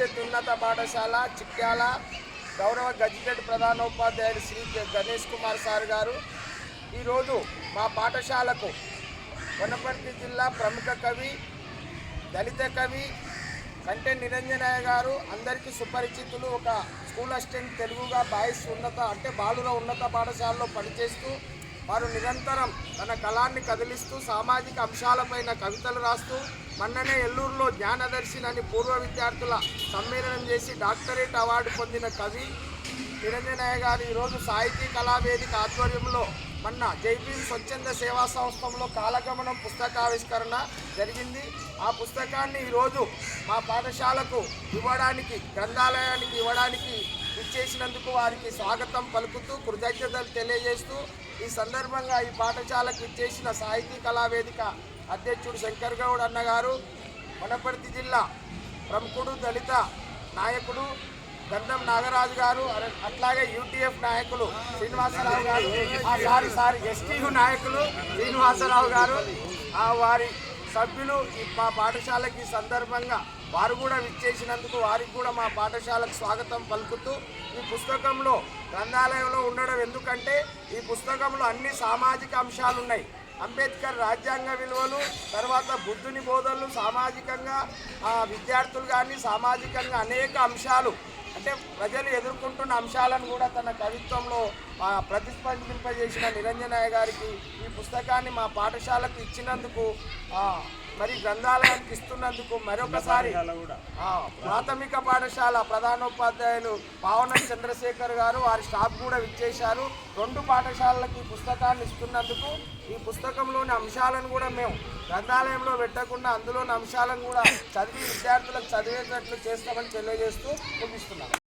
పరిషత్ ఉన్నత పాఠశాల చిట్యాల గౌరవ గజిటెడ్ ప్రధానోపాధ్యాయుడు శ్రీ గణేష్ కుమార్ సార్ గారు. ఈరోజు మా పాఠశాలకు వనపర్తి జిల్లా ప్రముఖ కవి దళిత కవి కంటే నిరంజనయ్య గారు అందరికీ సుపరిచితులు ఒక స్కూల్ అసిస్టెంట్ తెలుగుగా బాయ్స్ ఉన్నత అంటే బాలుర ఉన్నత పాఠశాలలో పనిచేస్తూ వారు నిరంతరం తన కళాన్ని కదిలిస్తూ సామాజిక అంశాలపైన కవితలు రాస్తూ మొన్ననే ఎల్లూరులో జ్ఞానదర్శిని అని పూర్వ విద్యార్థుల సమ్మేళనం చేసి డాక్టరేట్ అవార్డు పొందిన కవి నిరంజనయ్య గారు ఈరోజు సాహితీ కళావేదిక ఆధ్వర్యంలో మొన్న జైపీ స్వచ్ఛంద సేవా సంస్థలో కాలగమనం పుస్తకావిష్కరణ జరిగింది. ఆ పుస్తకాన్ని ఈరోజు మా పాఠశాలకు ఇవ్వడానికి గ్రంథాలయానికి ఇవ్వడానికి ఇచ్చేసినందుకు వారికి స్వాగతం పలుకుతూ కృతజ్ఞతలు తెలియజేస్తూ ఈ సందర్భంగా ఈ పాఠశాలకు ఇచ్చేసిన సాహితీ కళావేదిక అధ్యక్షుడు శంకర్ గౌడ్ అన్నగారు వనపర్తి జిల్లా ప్రముఖుడు దళిత నాయకుడు గంధం నాగరాజు గారు అట్లాగే యూటీఎఫ్ నాయకులు శ్రీనివాసరావు గారు ఆ, సారీ సారీ ఎస్టీయు నాయకులు శ్రీనివాసరావు గారు వారి సభ్యులు మా పాఠశాలకి సందర్భంగా వారు కూడా విచ్చేసినందుకు వారికి కూడా మా పాఠశాలకు స్వాగతం పలుకుతూ ఈ పుస్తకంలో గ్రంథాలయంలో ఉండడం ఎందుకంటే ఈ పుస్తకంలో అన్ని సామాజిక అంశాలు ఉన్నాయి. అంబేద్కర్ రాజ్యాంగ విలువలు తర్వాత బుద్ధుని బోధనలు సామాజికంగా విద్యార్థులు కానీ సామాజికంగా అనేక అంశాలు అంటే ప్రజలు ఎదుర్కొంటున్న అంశాలను కూడా తన కవిత్వంలో ప్రతిస్పందింపజేసిన నిరంజనయ్య గారికి ఈ పుస్తకాన్ని మా పాఠశాలకు ఇచ్చినందుకు మరి గ్రంథాలయానికి ఇస్తున్నందుకు మరొకసారి ప్రాథమిక పాఠశాల ప్రధానోపాధ్యాయులు పావన చంద్రశేఖర్ గారు వారి స్టాఫ్ కూడా విచ్చేశారు. రెండు పాఠశాలలకు ఈ పుస్తకాన్ని ఇస్తున్నందుకు ఈ పుస్తకంలోని అంశాలను కూడా మేము గ్రంథాలయంలో పెట్టకుండా అందులోని అంశాలను కూడా చదివి విద్యార్థులకు చదివేటట్లు చేస్తామని తెలియజేస్తూ ముగిస్తున్నాం